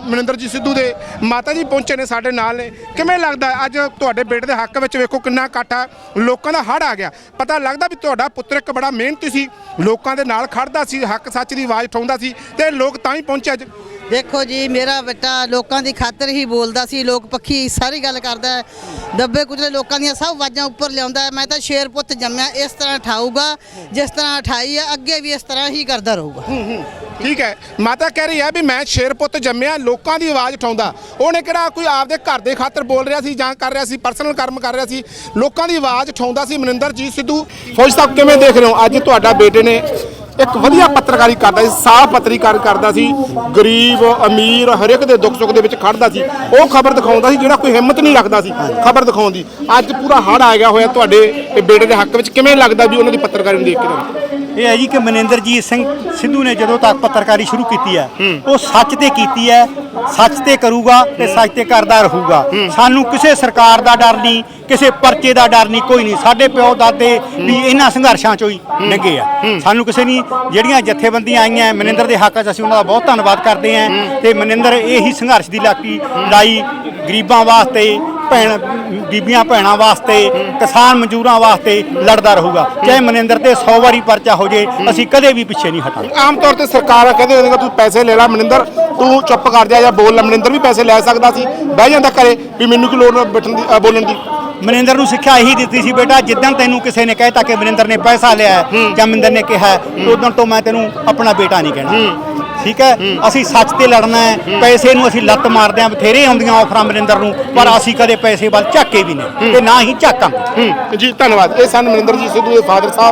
ਮਨਿੰਦਰ ਜੀ ਸਿੱਧੂ ਦੇ ਮਾਤਾ ਜੀ ਪਹੁੰਚੇ ਨੇ ਸਾਡੇ ਨਾਲ ਨੇ। ਕਿਵੇਂ ਲੱਗਦਾ ਅੱਜ ਤੁਹਾਡੇ ਬੇਟੇ ਦੇ ਹੱਕ ਵਿੱਚ ਵੇਖੋ ਕਿੰਨਾ ਇਕੱਠ ਆ। ਲੋਕਾਂ ਦਾ ਹੜ ਆ ਗਿਆ। ਪਤਾ ਲੱਗਦਾ ਵੀ ਤੁਹਾਡਾ ਪੁੱਤਰ ਇੱਕ ਬੜਾ ਮਿਹਨਤੀ ਸੀ। ਲੋਕਾਂ ਦੇ ਨਾਲ ਖੜਦਾ ਸੀ, ਹੱਕ ਸੱਚ ਦੀ ਆਵਾਜ਼ ਉਠਾਉਂਦਾ ਸੀ ਤੇ ਲੋਕ ਤਾਂ ਹੀ ਪਹੁੰਚੇ ਅੱਜ। ਦੇਖੋ ਜੀ, ਮੇਰਾ ਬੇਟਾ ਲੋਕਾਂ ਦੀ ਖਾਤਰ ਹੀ ਬੋਲਦਾ ਸੀ। ਲੋਕ ਪੱਖੀ ਸਾਰੀ ਗੱਲ ਕਰਦਾ ਹੈ। ਦੱਬੇ ਕੁਚਲੇ ਲੋਕਾਂ ਦੀਆਂ ਸਭ ਆਵਾਜ਼ਾਂ ਉੱਪਰ ਲਿਆਉਂਦਾ ਮੈਂ ਤਾਂ ਸ਼ੇਰ ਪੁੱਤ ਜੰਮਿਆ, ਇਸ ਤਰ੍ਹਾਂ ਠਾਊਗਾ ਜਿਸ ਤਰ੍ਹਾਂ ਠਾਈ ਹੈ, ਅੱਗੇ ਵੀ ਇਸ ਤਰ੍ਹਾਂ ਹੀ ਕਰਦਾ ਰਹੂਗਾ। ਠੀਕ ਹੈ। ਮਾਤਾ ਕਹਿ ਰਹੀ ਹੈ ਵੀ ਮੈਂ ਸ਼ੇਰ ਪੁੱਤ ਜੰਮਿਆ, ਲੋਕਾਂ ਦੀ ਆਵਾਜ਼ ਉਠਾਉਂਦਾ। ਉਹਨੇ ਕਿਹੜਾ ਕੋਈ ਆਪਦੇ ਘਰ ਦੇ ਖਾਤਰ ਬੋਲ ਰਿਹਾ ਸੀ ਜਾਂ ਕਰ ਰਿਹਾ ਸੀ ਪਰਸਨਲ ਕੰਮ ਕਰ ਰਿਹਾ ਸੀ। ਲੋਕਾਂ ਦੀ ਆਵਾਜ਼ ਉਠਾਉਂਦਾ ਸੀ ਮਨਿੰਦਰਜੀਤ ਸਿੱਧੂ। ਫੌਜ ਸਾਹਿਬ ਕਿਵੇਂ ਦੇਖ ਰਹੇ ਹੋ? ਅੱਜ ਤੁਹਾਡਾ ਬੇਟੇ ਨੇ ਇੱਕ ਵਧੀਆ ਪੱਤਰਕਾਰੀ ਕਰਦਾ ਸੀ ਸਾਫ਼ ਪੱਤਰਕਾਰੀ ਕਰਦਾ ਸੀ ਗਰੀਬ ਅਮੀਰ ਹਰ ਇੱਕ ਦੇ ਦੁੱਖ ਸੁੱਖ ਦੇ ਵਿੱਚ ਖੜਦਾ ਸੀ। ਉਹ ਖਬਰ ਦਿਖਾਉਂਦਾ ਸੀ ਜਿਹੜਾ ਕੋਈ ਹਿੰਮਤ ਨਹੀਂ ਰੱਖਦਾ ਸੀ ਖਬਰ ਦਿਖਾਉਣ ਦੀ ਅੱਜ ਪੂਰਾ ਹੜ ਆ ਗਿਆ ਹੋਇਆ ਤੁਹਾਡੇ ਇਹ ਬੇਟੇ ਦੇ ਹੱਕ ਵਿੱਚ ਕਿਵੇਂ ਲੱਗਦਾ ਵੀ ਉਹਨਾਂ ਦੀ ਪੱਤਰਕਾਰੀ ਨੂੰ ਦੇਖ ਕੇ ਤੁਹਾਨੂੰ? ਇਹ ਹੈ ਜੀ ਕਿ ਮਨਿੰਦਰਜੀਤ ਸਿੰਘ ਸਿੱਧੂ ਨੇ ਜਦੋਂ ਤੱਕ ਪੱਤਰਕਾਰੀ ਸ਼ੁਰੂ ਕੀਤੀ ਹੈ ਉਹ ਸੱਚ ਤੇ ਕੀਤੀ ਹੈ ਸੱਚ ਤੇ ਕਰੂਗਾ ਤੇ ਸੱਚ ਤੇ ਕਰਦਾ ਰਹੂਗਾ। ਸਾਨੂੰ ਕਿਸੇ ਸਰਕਾਰ ਦਾ ਡਰ ਨਹੀਂ ਕਿਸੇ ਪਰਚੇ ਦਾ ਡਰ ਨਹੀਂ ਕੋਈ ਨਹੀਂ। ਸਾਡੇ ਪਿਓ ਦਾਦੇ ਵੀ ਇਹਨਾਂ ਸੰਘਰਸ਼ਾਂ ਚੋਂ ਹੀ ਲੰਘੇ ਆ। ਸਾਨੂੰ ਕਿਸੇ ਨਹੀਂ ਜਿਹੜੀਆਂ ਜਥੇਬੰਦੀਆਂ ਆਈਆਂ ਮਨਿੰਦਰ ਦੇ ਹੱਕ 'ਚ ਅਸੀਂ ਉਹਨਾਂ ਦਾ ਬਹੁਤ ਧੰਨਵਾਦ ਕਰਦੇ ਹਾਂ ਤੇ ਮਨਿੰਦਰ ਇਹੀ ਸੰਘਰਸ਼ ਦੀ ਲਾਕੀ ਲੜਾਈ ਗਰੀਬਾਂ ਵਾਸਤੇ, ਭੈਣ, ਬੀਬੀਆਂ ਭੈਣਾਂ ਵਾਸਤੇ, ਕਿਸਾਨ ਮਜ਼ਦੂਰਾਂ ਵਾਸਤੇ ਲੜਦਾ ਰਹੂਗਾ। ਚਾਹੇ ਮਨਿੰਦਰ ਤੇ 100 ਵਾਰੀ ਪਰਚਾ ਹੋ ਜੇ, ਅਸੀਂ ਕਦੇ ਵੀ ਪਿੱਛੇ ਨਹੀਂ ਹਟਾਂਗੇ। ਆਮ ਤੌਰ ਤੇ ਸਰਕਾਰਾਂ ਕਹਿੰਦੇ ਹੁੰਦੀਆਂ ਤੂੰ ਪੈਸੇ ਲੈ ਲੈ ਮਨਿੰਦਰ ਤੂੰ ਚੁੱਪ ਕਰ ਜਾ ਜਾਂ ਬੋਲ ਲੈ ਮਨਿੰਦਰ ਵੀ ਪੈਸੇ ਲੈ ਸਕਦਾ ਸੀ। ਬਹਿ ਜਾਂਦਾ ਘਰੇ ਵੀ ਮੈਨੂੰ ਕੀ ਲੋੜ ਬੈਠਣ ਦੀ ਅ, ਬੋਲਣ ਦੀ। ਮਨਿੰਦਰ ਨੂੰ ਸਿੱਖਿਆ ਇਹੀ ਦਿੱਤੀ ਸੀ ਬੇਟਾ ਜਿੱਦਣ ਤੈਨੂੰ ਕਿਸੇ ਨੇ ਕਹਿਤਾ ਕਿ ਮਨਿੰਦਰ ਨੇ ਪੈਸਾ ਲਿਆ ਹੈ ਜਾਂ ਮਨਿੰਦਰ ਨੇ ਕਿਹਾ ਉਦੋਂ ਤੋਂ ਮੈਂ ਤੈਨੂੰ ਆਪਣਾ ਬੇਟਾ ਨਹੀਂ ਕਹਿਣਾ। ਠੀਕ ਹੈ? ਅਸੀਂ ਸੱਚ ਤੇ ਲੜਨਾ ਹੈ ਪੈਸੇ ਨੂੰ ਅਸੀਂ ਲੱਤ ਮਾਰਦੇ ਹਾਂ ਬਥੇਰੇ ਆਉਂਦੀਆਂ ਆਫਰਾਂ ਮਨਿੰਦਰ ਨੂੰ ਪਰ ਅਸੀਂ ਕਦੇ ਪੈਸੇ ਵੱਲ ਝਾਕੇ ਵੀ ਨਹੀਂ ਤੇ ਨਾ ਹੀ ਝਾਕਾਂਗੇ। ਹੂੰ। ਜੀ ਧੰਨਵਾਦ। ਇਹ ਸਨ ਮਨਿੰਦਰ ਜੀ ਸਿੱਧੂ ਦੇ ਫਾਦਰ ਸਾਹਿਬ।